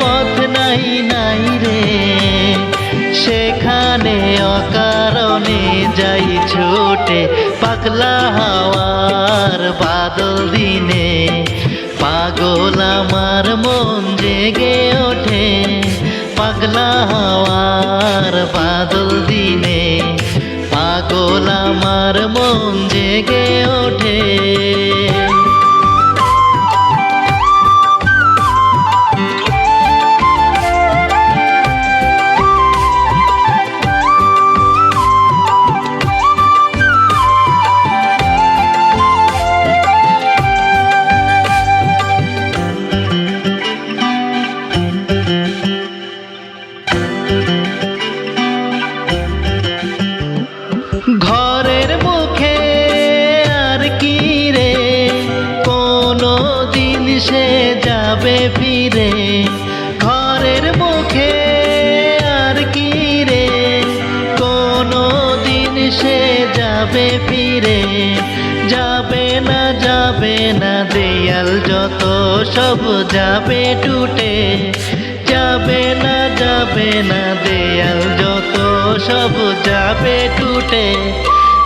পথ নাই নাই রে। সেখানে অকারণে যাই ছোটে, পাগলা হাওয়ার বাদল দিনে। পাগল আমার মন জেগে ওঠে, পাগলা হাওয়ার ঘরের মুখে আর কি রে? কোনো দিন সে যাবে ফিরে। ঘরের মুখে আর কি রে? কোনো দিন সে যাবে ফিরে। যাবে না যাবে না, দেয়াল যত সব যাবে টুটে। যাবে না যাবে না, দেয়াল যত সব যাবে টুটে।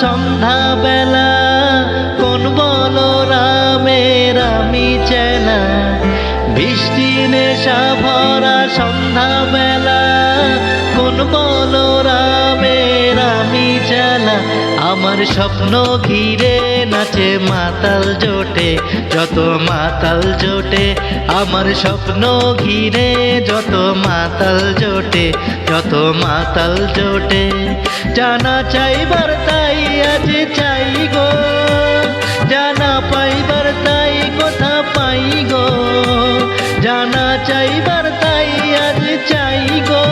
সন্ধ্যা বেলা কোন বলো রামের আমি চেনা। বৃষ্টি নেশা ভরা সন্ধ্যা বেলা কোন বলো রামের আমি চেনা। আমার স্বপ্ন ঘিরে নাচে মাতাল জোটে, যত মাতাল জোটে। আমার স্বপ্ন ঘিরে যত মাতাল জোটে, যত মাতাল জোটে। জানা চাই তাই আজ চাই গো, জানা পাইবার তাই কথা পাই গো, জানা চাইবার তাই আজ চাই গো,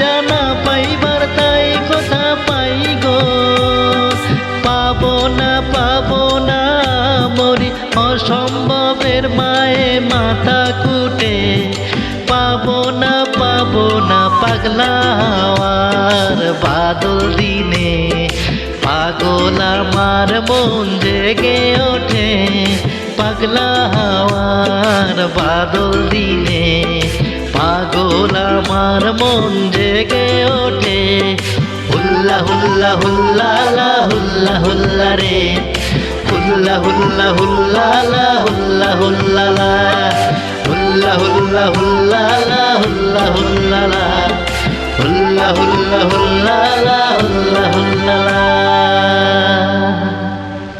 জানা পাইবার তাই কথা পাই গো। পাবো না পাবো না, মরি অসম্ভবের মায়ে মাথা কুটে। পাবো না পাবো না, পাগলা হাওয়ার বাদল দিনে। পাগল আমার মন জেগে ওঠে পাগলা হাওয়ার বাদল দিনে পাগল আমার মন জেগে ওঠে হুল্লা হুল্লা হুল্লা হুল্লা হুল্লা রে হুল্লা হুল্লা হুল্লা লা হুল্লা হুল্লা লা হুল্লা হুল্লা হুল্লা হুল্লা হুল্লা হুল্লা হুল্লা হুল্লা লা হুল্লা হুল্লা